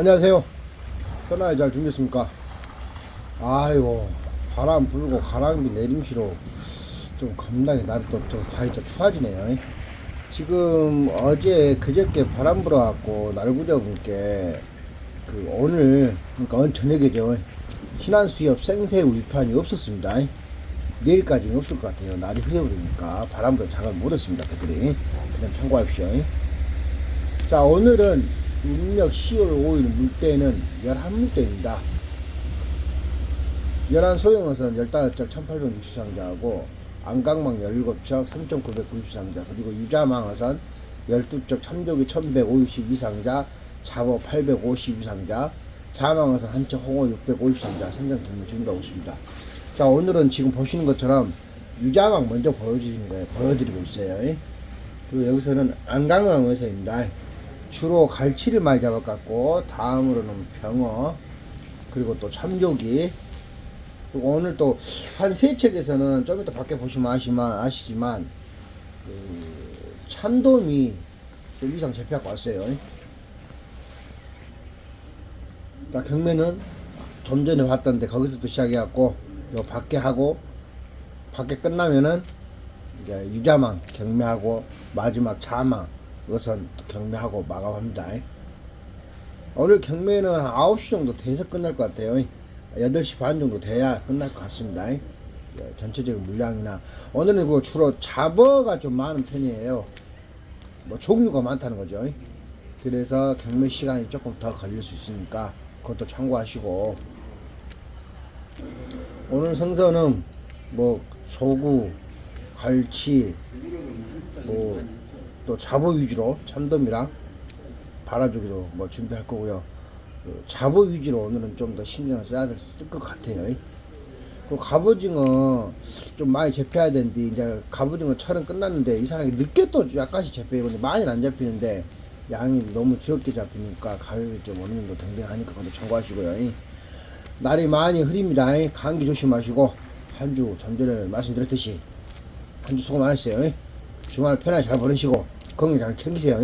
안녕하세요. 편하게 잘 준비했습니까? 아이고, 바람 불고 가랑비 내림시로 좀 겁나게 날이 또, 또, 다이 또 추워지네요. 지금 어제 그저께 바람 불어갖고 날구저분께 그 오늘, 그러니까 오늘 저녁에죠. 신한수협 생새 우리판이 없었습니다. 내일까지는 없을 것 같아요. 날이 흐려버리니까 바람 불어 작업을 못했습니다. 그들이. 그냥 참고하십시오. 자, 오늘은 음력 10월 5일 물때는 11물때입니다. 11 소형어선 15척 1860상자하고 안강망 17척 3990상자 그리고 유자망어선 12척 참조기 1152상자 잡어 852상자 자망어선 한척 홍어 650상자 생산 준비하고 있습니다. 자 오늘은 지금 보시는 것처럼 유자망 먼저 보여주시는 거예요. 보여드리고 있어요. 그리고 여기서는 안강망어선입니다. 주로 갈치를 많이 잡아갖고 다음으로는 병어 그리고 또 참조기 그리고 오늘 또 한 세 책에서는 좀 이따 밖에 보시면 아시만 아시지만 그 참돔이 좀 이상 잡혀갖고 왔어요. 자 경매는 좀 전에 봤던데 거기서부터 시작해갖고 요 밖에 하고 밖에 끝나면은 이제 유자망 경매하고 마지막 자망 우선 경매하고 마감합니다. 오늘 경매는 한 9시 정도 돼서 끝날 것 같아요. 8시 반 정도 돼야 끝날 것 같습니다. 예, 전체적인 물량이나 오늘은 뭐 주로 잡어가 좀 많은 편이에요. 뭐 종류가 많다는 거죠. 그래서 경매 시간이 조금 더 걸릴 수 있으니까 그것도 참고하시고 오늘 생선은 뭐 소구, 갈치, 뭐 또 잡어 위주로 참돔이랑 바라조기도 뭐 준비할 거고요. 그 잡어 위주로 오늘은 좀 더 신경을 써야 될 것 같아요. 그 갑오징어 좀 많이 잡혀야 되는데 이제 갑오징어 철은 끝났는데 이상하게 늦게 또 약간씩 잡히고 많이는 안 잡히는데 양이 너무 적게 잡히니까 가격이 좀 어느 정도 댕댕하니까 그것도 참고하시고요. 날이 많이 흐립니다. 감기 조심하시고 한 주 전전에 말씀드렸듯이 한 주 수고 많으셨어요. 주말 편하게 잘 보내시고 건강 잘 챙기세요.